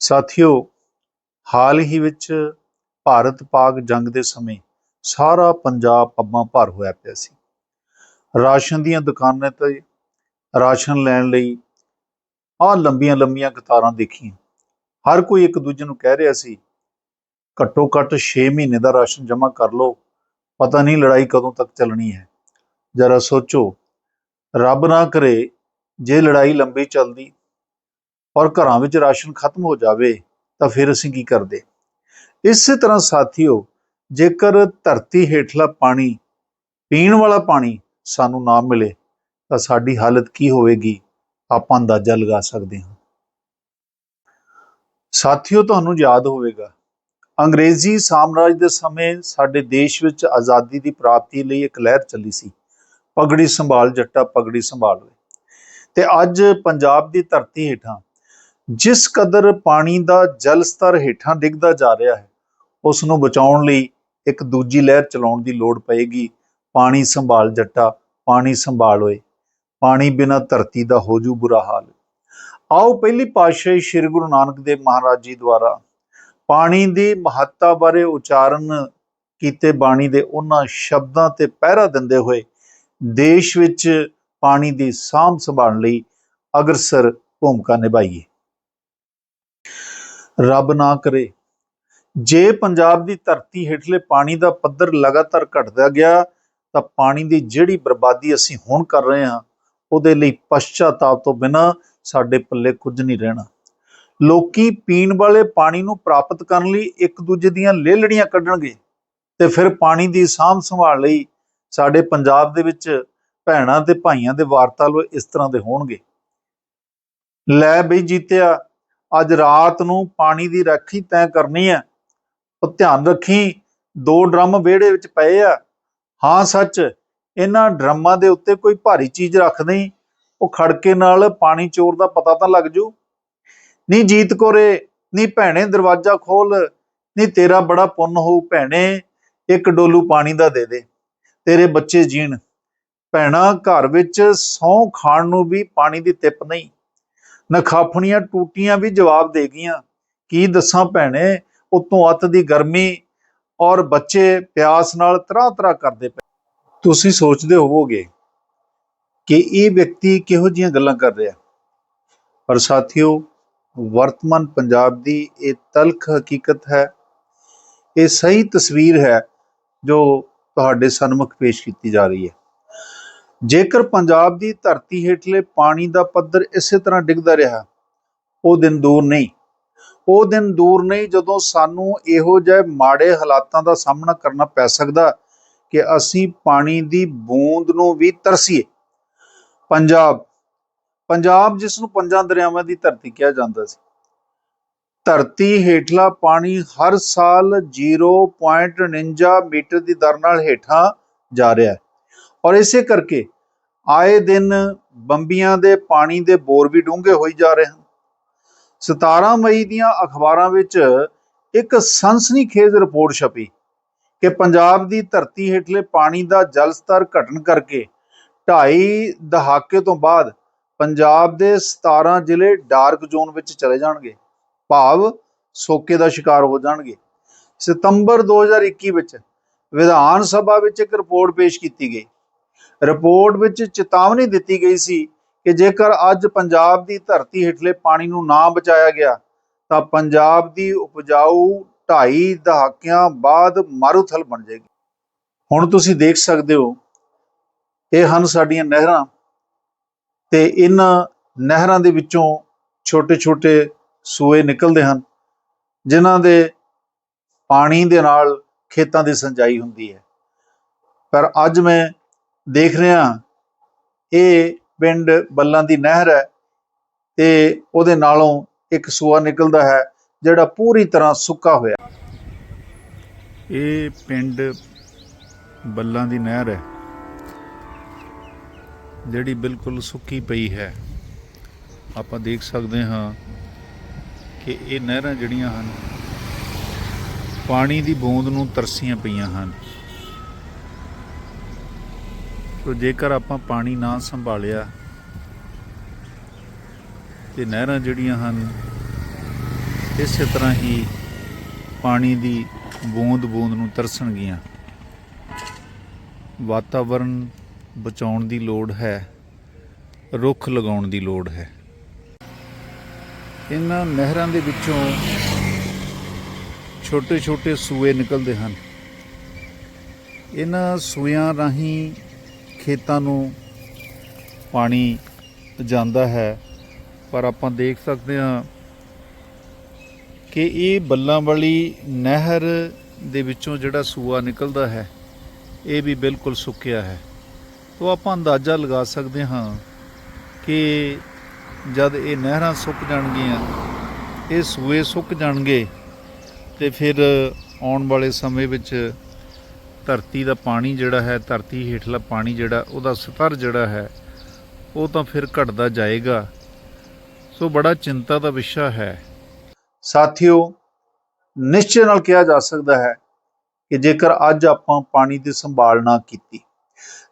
ਸਾਥੀਓ, ਹਾਲ ਹੀ ਵਿੱਚ ਭਾਰਤ ਪਾਕ ਜੰਗ ਦੇ ਸਮੇਂ ਸਾਰਾ ਪੰਜਾਬ ਪੱਬਾਂ ਭਰ ਹੋਇਆ ਪਿਆ ਸੀ। ਰਾਸ਼ਨ ਦੀਆਂ ਦੁਕਾਨਾਂ ਤੇ ਰਾਸ਼ਨ ਲੈਣ ਲਈ ਆਹ ਲੰਬੀਆਂ ਲੰਬੀਆਂ ਕਤਾਰਾਂ ਦੇਖੀਆਂ। ਹਰ ਕੋਈ ਇੱਕ ਦੂਜੇ ਨੂੰ ਕਹਿ ਰਿਹਾ ਸੀ, ਘੱਟੋ ਘੱਟ 6 ਮਹੀਨੇ ਦਾ ਰਾਸ਼ਨ ਜਮ੍ਹਾਂ ਕਰ ਲਓ। ਪਤਾ ਨਹੀਂ ਲੜਾਈ ਕਦੋਂ ਤੱਕ ਚੱਲਣੀ ਹੈ। ਜਰਾ ਸੋਚੋ, ਰੱਬ ਨਾ ਕਰੇ ਜੇ ਲੜਾਈ ਲੰਬੀ ਚੱਲਦੀ ਔਰ ਘਰਾਂ ਵਿੱਚ ਰਾਸ਼ਨ ਖਤਮ ਹੋ ਜਾਵੇ ਤਾਂ ਫਿਰ ਅਸੀਂ ਕੀ ਕਰਦੇ? ਇਸੇ ਤਰ੍ਹਾਂ ਸਾਥੀਓ, ਜੇਕਰ ਧਰਤੀ ਹੇਠਲਾ ਪਾਣੀ, ਪੀਣ ਵਾਲਾ ਪਾਣੀ ਸਾਨੂੰ ਨਾ ਮਿਲੇ, ਤਾਂ ਸਾਡੀ ਹਾਲਤ ਕੀ ਹੋਵੇਗੀ? ਆਪਾਂ ਅੰਦਾਜ਼ਾ ਲਗਾ ਸਕਦੇ ਹਾਂ। ਸਾਥੀਓ, ਤੁਹਾਨੂੰ ਯਾਦ ਹੋਵੇਗਾ, ਅੰਗਰੇਜ਼ੀ ਸਾਮਰਾਜ ਦੇ ਸਮੇਂ ਸਾਡੇ ਦੇਸ਼ ਵਿੱਚ ਆਜ਼ਾਦੀ ਦੀ ਪ੍ਰਾਪਤੀ ਲਈ ਇੱਕ ਲਹਿਰ ਚੱਲੀ ਸੀ। ਪਗੜੀ ਸੰਭਾਲ ਜੱਟਾ ਪਗੜੀ ਸੰਭਾਲ ਵੇ ਤੇ ਅੱਜ ਪੰਜਾਬ ਦੀ ਧਰਤੀ ਹੇਠਾਂ ਜਿਸ ਕਦਰ ਪਾਣੀ ਦਾ ਜਲ ਸਤਰ ਹੇਠਾਂ ਡਿੱਗਦਾ ਜਾ ਰਿਹਾ ਹੈ ਉਸ ਨੂੰ ਬਚਾਉਣ ਲਈ ਇੱਕ ਦੂਜੀ ਲਹਿਰ ਚਲਾਉਣ ਦੀ ਲੋੜ ਪਏਗੀ। ਪਾਣੀ ਸੰਭਾਲ ਜੱਟਾ, ਪਾਣੀ ਸੰਭਾਲ ਓਏ। ਪਾਣੀ ਬਿਨਾ ਧਰਤੀ ਦਾ ਹੋ ਜੂ ਬੁਰਾ ਹਾਲ। ਆਓ ਪਹਿਲੀ ਪਾਤਸ਼ਾਹੀ ਸ੍ਰੀ ਗੁਰੂ ਨਾਨਕ ਦੇਵ ਮਹਾਰਾਜ ਜੀ ਦੁਆਰਾ ਪਾਣੀ ਦੀ ਮਹੱਤਤਾ ਬਾਰੇ ਉਚਾਰਨ ਕੀਤੇ ਬਾਣੀ ਦੇ ਉਹਨਾਂ ਸ਼ਬਦਾਂ ਤੇ ਪਹਿਰਾ ਦਿੰਦੇ ਹੋਏ ਦੇਸ਼ ਵਿੱਚ ਪਾਣੀ ਦੀ ਸਾਂਭ ਸੰਭਾਲ ਲਈ ਅਗਰਸਰ ਭੂਮਿਕਾ ਨਿਭਾਈਏ। ਰੱਬ ਨਾ ਕਰੇ। ਜੇ ਪੰਜਾਬ ਦੀ ਧਰਤੀ ਹੇਠਲੇ ਪਾਣੀ ਦਾ ਪੱਧਰ ਲਗਾਤਾਰ ਘਟਦਾ ਗਿਆ, ਤਾਂ ਪਾਣੀ ਦੀ ਜਿਹੜੀ ਬਰਬਾਦੀ ਅਸੀਂ ਹੁਣ ਕਰ ਰਹੇ ਹਾਂ, ਉਹਦੇ ਲਈ ਪਛਤਾਤਾਪ ਤੋਂ ਬਿਨਾ ਸਾਡੇ ਪੱਲੇ ਕੁਝ ਨਹੀਂ ਰਹਿਣਾ। ਲੋਕੀ ਪੀਣ ਵਾਲੇ ਪਾਣੀ ਨੂੰ ਪ੍ਰਾਪਤ ਕਰਨ ਲਈ ਇੱਕ ਦੂਜੇ ਦੀਆਂ ਲੇਲੜੀਆਂ ਕੱਢਣਗੇ ਤੇ ਫਿਰ ਪਾਣੀ ਦੀ ਸਾਂਭ ਸੰਭਾਲ ਲਈ ਸਾਡੇ ਪੰਜਾਬ ਦੇ ਵਿੱਚ ਭੈਣਾਂ ਤੇ ਭਾਈਆਂ ਦੇ ਵਾਰਤਾਲ ਇਸ ਤਰ੍ਹਾਂ ਦੇ ਹੋਣਗੇ। ਲੈ ਬਈ ਜੀਤਿਆ ਅੱਜ ਰਾਤ ਨੂੰ ਪਾਣੀ ਦੀ ਰਾਖੀ ਤੈਅ ਕਰਨੀ ਹੈ। ਉਹ ਧਿਆਨ ਰੱਖੀ, ਦੋ ਡਰਮ ਵਿਹੜੇ ਵਿੱਚ ਪਏ ਆ। ਹਾਂ, ਸੱਚ, ਇਹਨਾਂ ਡਰਮਾਂ ਦੇ ਉੱਤੇ ਕੋਈ ਭਾਰੀ ਚੀਜ਼ ਰੱਖ ਦੇਈ। ਉਹ ਖੜਕੇ ਨਾਲ ਪਾਣੀ ਚੋਰ ਦਾ ਪਤਾ ਤਾਂ ਲੱਗ ਜੂ। ਨਹੀਂ ਜੀਤ ਕੋਰੇ ਨਹੀਂ ਭੈਣੇ ਦਰਵਾਜ਼ਾ ਖੋਲ ਨਹੀਂ ਤੇਰਾ ਬੜਾ ਪੁੰਨ ਹੋਊ ਭੈਣੇ, ਇੱਕ ਡੋਲੂ ਪਾਣੀ ਦਾ ਦੇ ਦੇ। ਤੇਰੇ ਬੱਚੇ ਜੀਣ। ਭੈਣਾ, ਘਰ ਵਿੱਚ ਸੌਂ ਖਾਣ ਨੂੰ ਵੀ ਪਾਣੀ ਦੀ ਤਿੱਪ ਨਹੀਂ। ਨਖਾਫਣੀਆਂ ਟੂਟੀਆਂ ਵੀ ਜਵਾਬ ਦੇ ਗਈਆਂ। ਕੀ ਦੱਸਾਂ ਭੈਣੇ, ਉਤੋਂ ਅੱਤ ਦੀ ਗਰਮੀ ਔਰ ਬੱਚੇ ਪਿਆਸ ਨਾਲ ਤਰਾ ਤਰਾ ਕਰਦੇ ਪਏ। ਤੁਸੀਂ ਸੋਚਦੇ ਹੋਵੋਗੇ ਕਿ ਇਹ ਵਿਅਕਤੀ ਕਿਹੋ ਜੀਆਂ ਗੱਲਾਂ ਕਰ ਰਿਹਾ? ਪਰ ਸਾਥੀਓ, ਵਰਤਮਾਨ ਪੰਜਾਬ ਦੀ ਇਹ ਤਲਖ ਹਕੀਕਤ ਹੈ, ਇਹ ਸਹੀ ਤਸਵੀਰ ਹੈ ਜੋ ਤੁਹਾਡੇ ਸਨਮੁਖ ਪੇਸ਼ ਕੀਤੀ ਜਾ ਰਹੀ ਹੈ। ਜੇਕਰ ਪੰਜਾਬ ਦੀ ਧਰਤੀ ਹੇਠਲੇ ਪਾਣੀ ਦਾ ਪੱਧਰ ਇਸੇ ਤਰ੍ਹਾਂ ਡਿੱਗਦਾ ਰਿਹਾ, ਉਹ ਦਿਨ ਦੂਰ ਨਹੀਂ। ਉਹ ਦਿਨ ਦੂਰ ਨਹੀਂ ਜਦੋਂ ਸਾਨੂੰ ਇਹੋ ਜਿਹੇ ਮਾੜੇ ਹਾਲਾਤਾਂ ਦਾ ਸਾਹਮਣਾ ਕਰਨਾ ਪੈ ਸਕਦਾ ਕਿ ਅਸੀਂ ਪਾਣੀ ਦੀ ਬੂੰਦ ਨੂੰ ਵੀ ਤਰਸੀਏ। ਪੰਜਾਬ ਪੰਜਾਬ ਜਿਸ ਨੂੰ ਪੰਜਾਂ ਦਰਿਆਵਾਂ ਦੀ ਧਰਤੀ ਕਿਹਾ ਜਾਂਦਾ ਸੀ। ਧਰਤੀ ਹੇਠਲਾ ਪਾਣੀ ਹਰ ਸਾਲ 0.49 ਮੀਟਰ ਦੀ ਦਰ ਨਾਲ ਹੇਠਾਂ ਜਾ ਰਿਹਾ ਹੈ। ਔਰ ਇਸੇ ਕਰਕੇ ਆਏ ਦਿਨ ਬੰਬੀਆਂ ਦੇ ਪਾਣੀ ਦੇ ਬੋਰ ਵੀ ਡੂੰਘੇ ਹੋਈ ਜਾ ਰਹੇ ਹਨ। 17 ਮਈ ਦੀਆਂ ਅਖਬਾਰਾਂ ਵਿੱਚ ਇੱਕ ਸਨਸਨੀਖੇਜ਼ ਰਿਪੋਰਟ ਛਪੀ ਕਿ ਪੰਜਾਬ ਦੀ ਧਰਤੀ ਹੇਠਲੇ ਪਾਣੀ ਦਾ ਜਲ ਸਤਰ ਘਟਣ ਕਰਕੇ ਢਾਈ ਦਹਾਕੇ ਤੋਂ ਬਾਅਦ ਪੰਜਾਬ ਦੇ 17 ਜ਼ਿਲ੍ਹੇ ਡਾਰਕ ਜ਼ੋਨ ਵਿੱਚ ਚਲੇ ਜਾਣਗੇ। ਭਾਵ ਸੋਕੇ ਦਾ ਸ਼ਿਕਾਰ ਹੋ ਜਾਣਗੇ। ਸਤੰਬਰ 2021 ਵਿੱਚ ਵਿਧਾਨ ਸਭਾ ਵਿੱਚ ਇੱਕ ਰਿਪੋਰਟ ਪੇਸ਼ ਕੀਤੀ ਗਈ। ਰਿਪੋਰਟ ਵਿੱਚ ਚੇਤਾਵਨੀ ਦਿੱਤੀ ਗਈ ਸੀ ਕਿ ਜੇਕਰ ਅੱਜ ਪੰਜਾਬ ਦੀ ਧਰਤੀ ਹੇਠਲੇ ਪਾਣੀ ਨੂੰ ਨਾ ਬਚਾਇਆ ਗਿਆ, ਤਾਂ ਪੰਜਾਬ ਦੀ ਉਪਜਾਊ ਢਾਈ ਦਹਾਕਿਆਂ ਬਾਅਦ ਮਾਰੂਥਲ ਬਣ ਜਾਏਗੀ। ਹੁਣ ਤੁਸੀਂ ਦੇਖ ਸਕਦੇ ਹੋ, ਇਹ ਹਨ ਸਾਡੀਆਂ ਨਹਿਰਾਂ ਤੇ ਇਹਨਾਂ ਨਹਿਰਾਂ ਦੇ ਵਿੱਚੋਂ ਛੋਟੇ-ਛੋਟੇ ਸੂਏ ਨਿਕਲਦੇ ਹਨ, ਜਿਨ੍ਹਾਂ ਦੇ ਪਾਣੀ ਦੇ ਨਾਲ ਖੇਤਾਂ ਦੀ ਸਿੰਜਾਈ ਹੁੰਦੀ ਹੈ। ਪਰ ਅੱਜ ਮੈਂ ਦੇਖ ਰਿਹਾ ਇਹ ਪਿੰਡ ਬੱਲਾਂ ਦੀ ਨਹਿਰ ਹੈ ਤੇ ਉਹਦੇ ਨਾਲੋਂ ਇੱਕ ਸੂਆ ਨਿਕਲਦਾ ਹੈ, ਜਿਹੜਾ ਪੂਰੀ ਤਰ੍ਹਾਂ ਸੁੱਕਾ ਹੋਇਆ। ਇਹ ਪਿੰਡ ਬੱਲਾਂ ਦੀ ਨਹਿਰ ਹੈ, ਜਿਹੜੀ ਬਿਲਕੁਲ ਸੁੱਕੀ ਪਈ ਹੈ। ਆਪਾਂ ਦੇਖ ਸਕਦੇ ਹਾਂ ਕਿ ਇਹ ਨਹਿਰਾਂ ਜਿਹੜੀਆਂ ਹਨ, ਪਾਣੀ ਦੀ ਬੂੰਦ ਨੂੰ ਤਰਸੀਆਂ ਪਈਆਂ ਹਨ। ਸੋ ਜੇਕਰ ਆਪਾਂ ਪਾਣੀ ਨਾ ਸੰਭਾਲਿਆ ਤੇ ਨਹਿਰਾਂ ਜਿਹੜੀਆਂ ਹਨ, ਇਸੇ ਤਰ੍ਹਾਂ ਹੀ ਪਾਣੀ ਦੀ ਬੂੰਦ-ਬੂੰਦ ਨੂੰ ਤਰਸਣਗੀਆਂ। ਵਾਤਾਵਰਣ ਬਚਾਉਣ ਦੀ ਲੋੜ ਹੈ, ਰੁੱਖ ਲਗਾਉਣ ਦੀ ਲੋੜ ਹੈ। ਇਹਨਾਂ ਨਹਿਰਾਂ ਦੇ ਵਿੱਚੋਂ ਛੋਟੇ-ਛੋਟੇ ਸੂਏ ਨਿਕਲਦੇ ਹਨ। ਇਹਨਾਂ ਸੂਇਆਂ ਰਾਹੀਂ ਖੇਤਾਂ ਨੂੰ ਪਾਣੀ ਜਾਂਦਾ ਹੈ, ਪਰ ਆਪਾਂ ਦੇਖ ਸਕਦੇ ਹਾਂ ਕਿ ਇਹ ਬੱਲਾਂ ਵਾਲੀ ਨਹਿਰ ਦੇ ਵਿੱਚੋਂ ਜਿਹੜਾ ਸੂਆ ਨਿਕਲਦਾ ਹੈ, ਇਹ ਵੀ ਬਿਲਕੁਲ ਸੁੱਕਿਆ ਹੈ। ਤੋਂ ਆਪਾਂ ਅੰਦਾਜ਼ਾ ਲਗਾ ਸਕਦੇ ਹਾਂ ਕਿ ਜਦ ਇਹ ਨਹਿਰਾਂ ਸੁੱਕ ਜਾਣਗੀਆਂ, ਇਹ ਸੂਏ ਸੁੱਕ ਜਾਣਗੇ ਤੇ ਫਿਰ ਆਉਣ ਵਾਲੇ ਸਮੇਂ ਵਿੱਚ ਧਰਤੀ ਦਾ ਪਾਣੀ ਜਿਹੜਾ ਹੈ, ਧਰਤੀ ਹੇਠਲਾ ਪਾਣੀ ਜਿਹੜਾ, ਉਹਦਾ ਸਤਰ ਜਿਹੜਾ ਹੈ, ਉਹ ਤਾਂ ਫਿਰ ਘਟਦਾ ਜਾਏਗਾ। ਸੋ ਬੜਾ ਚਿੰਤਾ ਦਾ ਵਿਸ਼ਾ ਹੈ। ਸਾਥੀਓ, ਨਿਸ਼ਚੇ ਨਾਲ ਕਿਹਾ ਜਾ ਸਕਦਾ ਹੈ ਕਿ ਜੇਕਰ ਅੱਜ ਆਪਾਂ ਪਾਣੀ ਦੀ ਸੰਭਾਲ ਨਾ ਕੀਤੀ,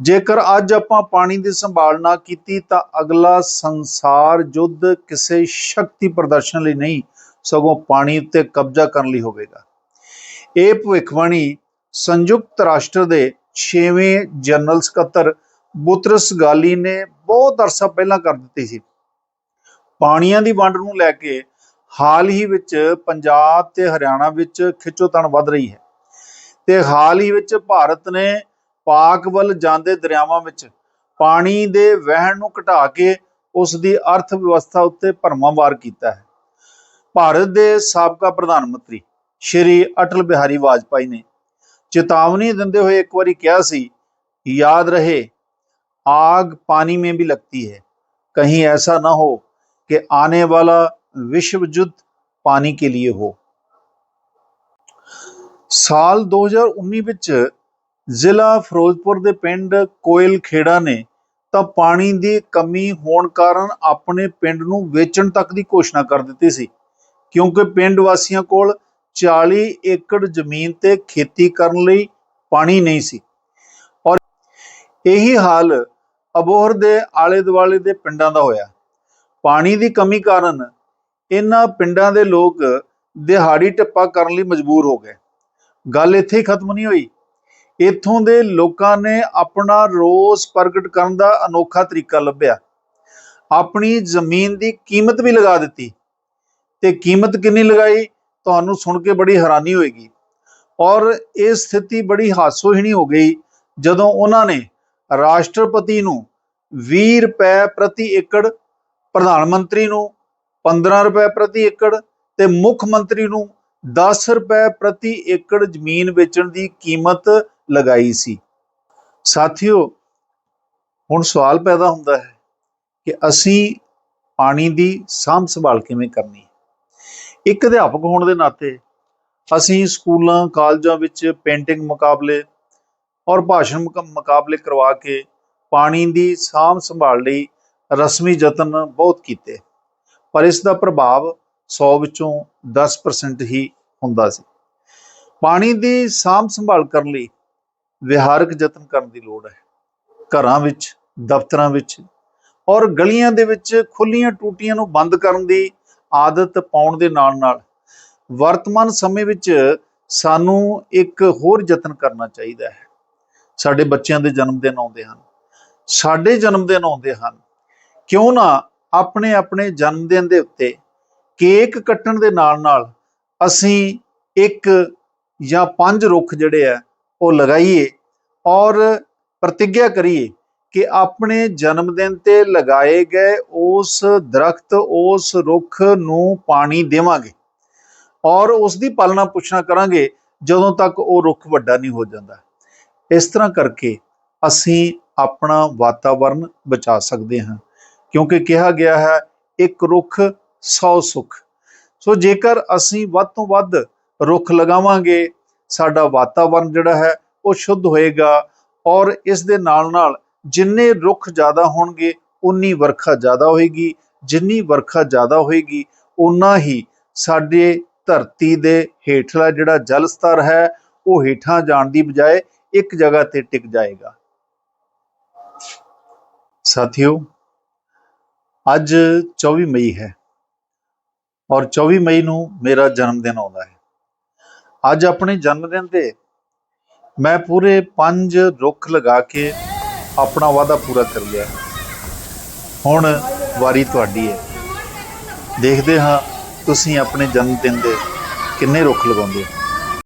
ਜੇਕਰ ਅੱਜ ਆਪਾਂ ਪਾਣੀ ਦੀ ਸੰਭਾਲ ਨਾ ਕੀਤੀ, ਤਾਂ ਅਗਲਾ ਸੰਸਾਰ ਯੁੱਧ ਕਿਸੇ ਸ਼ਕਤੀ ਪ੍ਰਦਰਸ਼ਨ ਲਈ ਨਹੀਂ, ਸਗੋਂ ਪਾਣੀ ਉੱਤੇ ਕਬਜ਼ਾ ਕਰਨ ਲਈ ਹੋਵੇਗਾ। ਇਹ ਭਵਿੱਖਬਾਣੀ ਸੰਯੁਕਤ ਰਾਸ਼ਟਰ ਦੇ 6ਵੇਂ ਜਨਰਲ ਸਕੱਤਰ ਬੁਤਰਸ ਗਾਲੀ ਨੇ ਬਹੁਤ ਅਰਸਾ ਪਹਿਲਾਂ ਕਰ ਦਿੱਤੀ ਸੀ। ਪਾਣੀਆਂ ਦੀ ਵੰਡ ਨੂੰ ਲੈ ਕੇ ਹਾਲ ਹੀ ਵਿੱਚ ਪੰਜਾਬ ਤੇ ਹਰਿਆਣਾ ਵਿੱਚ ਖਿੱਚੋਤਣ ਵੱਧ ਰਹੀ ਹੈ ਤੇ ਹਾਲ ਹੀ ਵਿੱਚ ਭਾਰਤ ਨੇ ਪਾਕ ਵੱਲ ਜਾਂਦੇ ਦਰਿਆਵਾਂ ਵਿੱਚ ਪਾਣੀ ਦੇ ਵਹਿਣ ਨੂੰ ਘਟਾ ਕੇ ਉਸ ਦੀ ਅਰਥ ਵਿਵਸਥਾ ਉੱਤੇ ਭਰਮਾਂ ਵਾਰ ਕੀਤਾ ਹੈ। ਭਾਰਤ ਦੇ ਸਾਬਕਾ ਪ੍ਰਧਾਨ ਮੰਤਰੀ ਸ਼੍ਰੀ ਅਟਲ ਬਿਹਾਰੀ ਵਾਜਪਾਈ ਨੇ ਚੇਤਾਵਨੀ ਦਿੰਦੇ ਹੋਏ ਇੱਕ ਵਾਰੀ ਕਿਹਾ ਸੀ याद रहे आग पानी में भी लगती है कहीं ऐसा ना हो कि आने वाला विश्व युद्ध पानी के लिए हो ਸਾਲ 2019 ਵਿੱਚ ਜ਼ਿਲ੍ਹਾ ਫਿਰੋਜ਼ਪੁਰ ਦੇ ਪਿੰਡ ਕੋਇਲ ਖੇੜਾ ਨੇ ਤਾਂ ਪਾਣੀ ਦੀ ਕਮੀ ਹੋਣ ਕਾਰਨ ਆਪਣੇ ਪਿੰਡ ਨੂੰ ਵੇਚਣ ਤੱਕ ਦੀ ਘੋਸ਼ਣਾ ਕਰ ਦਿੱਤੀ ਸੀ ਕਿਉਂਕਿ ਪਿੰਡ ਵਾਸੀਆਂ ਕੋਲ 40 ਏਕੜ ਜ਼ਮੀਨ ਤੇ ਖੇਤੀ ਕਰਨ ਲਈ ਪਾਣੀ ਨਹੀਂ ਸੀ। ਔਰ ਇਹੀ ਹਾਲ ਅਬੋਹਰ ਦੇ ਆਲੇ ਦੁਆਲੇ ਦੇ ਪਿੰਡਾਂ ਦਾ ਹੋਇਆ। ਪਾਣੀ ਦੀ ਕਮੀ ਕਾਰਨ ਇਹਨਾਂ ਪਿੰਡਾਂ ਦੇ ਲੋਕ ਦਿਹਾੜੀ ਟੱਪਾ ਕਰਨ ਲਈ ਮਜਬੂਰ ਹੋ ਗਏ। ਗੱਲ ਇੱਥੇ ਹੀ ਖਤਮ ਨਹੀਂ ਹੋਈ। ਇੱਥੋਂ ਦੇ ਲੋਕਾਂ ਨੇ ਆਪਣਾ ਰੋਸ ਪ੍ਰਗਟ ਕਰਨ ਦਾ ਅਨੋਖਾ ਤਰੀਕਾ ਲੱਭਿਆ। ਆਪਣੀ ਜ਼ਮੀਨ ਦੀ ਕੀਮਤ ਵੀ ਲਗਾ ਦਿੱਤੀ ਤੇ ਕੀਮਤ ਕਿੰਨੀ ਲਗਾਈ? ਤੁਹਾਨੂੰ ਸੁਣ ਕੇ ਬੜੀ ਹੈਰਾਨੀ ਹੋਏਗੀ। ਔਰ ਇਹ ਸਥਿਤੀ ਬੜੀ ਹਾਸੋਹੀਣੀ ਹੋ ਗਈ ਜਦੋਂ ਉਹਨਾਂ ਨੇ ਰਾਸ਼ਟਰਪਤੀ ਨੂੰ 20 ਰੁਪਏ ਪ੍ਰਤੀ ਏਕੜ, ਪ੍ਰਧਾਨ ਮੰਤਰੀ ਨੂੰ 15 ਰੁਪਏ ਪ੍ਰਤੀ ਏਕੜ ਤੇ ਮੁੱਖ ਮੰਤਰੀ ਨੂੰ 10 ਰੁਪਏ ਪ੍ਰਤੀ ਏਕੜ ਜ਼ਮੀਨ ਵੇਚਣ ਦੀ ਕੀਮਤ ਲਗਾਈ ਸੀ। ਸਾਥੀਓ, ਹੁਣ ਸਵਾਲ ਪੈਦਾ ਹੁੰਦਾ ਹੈ ਕਿ ਅਸੀਂ ਪਾਣੀ ਦੀ ਸਾਂਭ ਸੰਭਾਲ ਕਿਵੇਂ ਕਰਨੀ ਹੈ? ਇੱਕ ਅਧਿਆਪਕ ਹੋਣ ਦੇ ਨਾਤੇ ਅਸੀਂ ਸਕੂਲਾਂ, ਕਾਲਜਾਂ ਵਿੱਚ ਪੇਂਟਿੰਗ ਮੁਕਾਬਲੇ ਔਰ ਭਾਸ਼ਣ ਮੁਕ- ਮੁਕਾਬਲੇ ਕਰਵਾ ਕੇ ਪਾਣੀ ਦੀ ਸਾਂਭ ਸੰਭਾਲ ਲਈ ਰਸਮੀ ਯਤਨ ਬਹੁਤ ਕੀਤੇ। ਪਰ ਇਸ ਦਾ ਪ੍ਰਭਾਵ 100 ਵਿੱਚੋਂ 10% ਹੀ ਹੁੰਦਾ ਸੀ। ਪਾਣੀ ਦੀ ਸਾਂਭ ਸੰਭਾਲ ਕਰਨ ਲਈ ਵਿਹਾਰਕ ਯਤਨ ਕਰਨ ਦੀ ਲੋੜ ਹੈ। ਘਰਾਂ ਵਿੱਚ, ਦਫ਼ਤਰਾਂ ਵਿੱਚ ਔਰ ਗਲੀਆਂ ਦੇ ਵਿੱਚ ਖੁੱਲੀਆਂ ਟੂਟੀਆਂ ਨੂੰ ਬੰਦ ਕਰਨ ਦੀ ਆਦਤ ਪਾਉਣ ਦੇ ਨਾਲ ਨਾਲ ਵਰਤਮਾਨ ਸਮੇਂ ਵਿੱਚ ਸਾਨੂੰ ਇੱਕ ਹੋਰ ਯਤਨ ਕਰਨਾ ਚਾਹੀਦਾ ਹੈ। ਸਾਡੇ ਬੱਚਿਆਂ ਦੇ ਜਨਮ ਦਿਨ ਆਉਂਦੇ ਹਨ। ਸਾਡੇ ਜਨਮ ਦਿਨ ਆਉਂਦੇ ਹਨ। ਕਿਉਂ ਨਾ ਆਪਣੇ ਆਪਣੇ ਜਨਮ ਦਿਨ ਦੇ ਉੱਤੇ ਕੇਕ ਕੱਟਣ ਦੇ ਨਾਲ ਨਾਲ ਅਸੀਂ ਇੱਕ ਜਾਂ ਪੰਜ ਰੁੱਖ ਜਿਹੜੇ ਆ ਉਹ ਲਗਾਈਏ ਔਰ ਪ੍ਰਤੀਗਿਆ ਕਰੀਏ। ਕਿ ਆਪਣੇ ਜਨਮ ਦਿਨ ਤੇ ਲਗਾਏ ਗਏ ਉਸ ਦਰਖਤ, ਉਸ ਰੁੱਖ ਨੂੰ ਪਾਣੀ ਦੇਵਾਂਗੇ ਔਰ ਉਸ ਦੀ ਪਾਲਣਾ ਪੁੱਛਣਾ ਕਰਾਂਗੇ ਜਦੋਂ ਤੱਕ ਉਹ ਰੁੱਖ ਵੱਡਾ ਨਹੀਂ ਹੋ ਜਾਂਦਾ। ਇਸ ਤਰ੍ਹਾਂ ਕਰਕੇ ਅਸੀਂ ਆਪਣਾ ਵਾਤਾਵਰਨ ਬਚਾ ਸਕਦੇ ਹਾਂ, ਕਿਉਂਕਿ ਕਿਹਾ ਗਿਆ ਹੈ, ਇੱਕ ਰੁੱਖ 100 ਸੁੱਖ। ਸੋ ਜੇਕਰ ਅਸੀਂ ਵੱਧ ਤੋਂ ਵੱਧ ਰੁੱਖ ਲਗਾਵਾਂਗੇ, ਸਾਡਾ ਵਾਤਾਵਰਨ ਜਿਹੜਾ ਹੈ ਉਹ ਸ਼ੁੱਧ ਹੋਏਗਾ ਔਰ ਇਸ ਦੇ ਨਾਲ ਨਾਲ ਜਿੰਨੇ ਰੁੱਖ ਜ਼ਿਆਦਾ ਹੋਣਗੇ ਉਨੀ ਵਰਖਾ ਜ਼ਿਆਦਾ ਹੋਏਗੀ। ਜਿੰਨੀ ਵਰਖਾ ਜ਼ਿਆਦਾ ਹੋਏਗੀ ਉਨਾ ਹੀ ਸਾਡੇ ਧਰਤੀ ਦੇ ਹੇਠਲਾ ਜਿਹੜਾ ਜਲ ਸਤਰ ਹੈ, ਉਹ ਹੇਠਾਂ ਜਾਣ ਦੀ ਬਜਾਏ ਇੱਕ ਜਗ੍ਹਾ ਤੇ ਟਿਕ ਜਾਏਗਾ। ਸਾਥੀਓ, ਅੱਜ 24 ਮਈ ਹੈ ਔਰ 24 ਮਈ ਨੂੰ ਮੇਰਾ ਜਨਮ ਦਿਨ ਆਉਂਦਾ ਹੈ। ਅੱਜ ਆਪਣੇ ਜਨਮ ਦਿਨ ਤੇ ਮੈਂ ਪੂਰੇ 5 ਰੁੱਖ ਲਗਾ ਕੇ ਆਪਣਾ ਵਾਅਦਾ ਪੂਰਾ ਕਰ ਲਿਆ। ਹੁਣ ਵਾਰੀ ਤੁਹਾਡੀ ਹੈ। ਦੇਖਦੇ ਹਾਂ ਤੁਸੀਂ ਆਪਣੇ ਜਨਮ ਦਿਨ ਦੇ ਕਿੰਨੇ ਰੁੱਖ ਲਗਾਉਂਦੇ ਹੋ।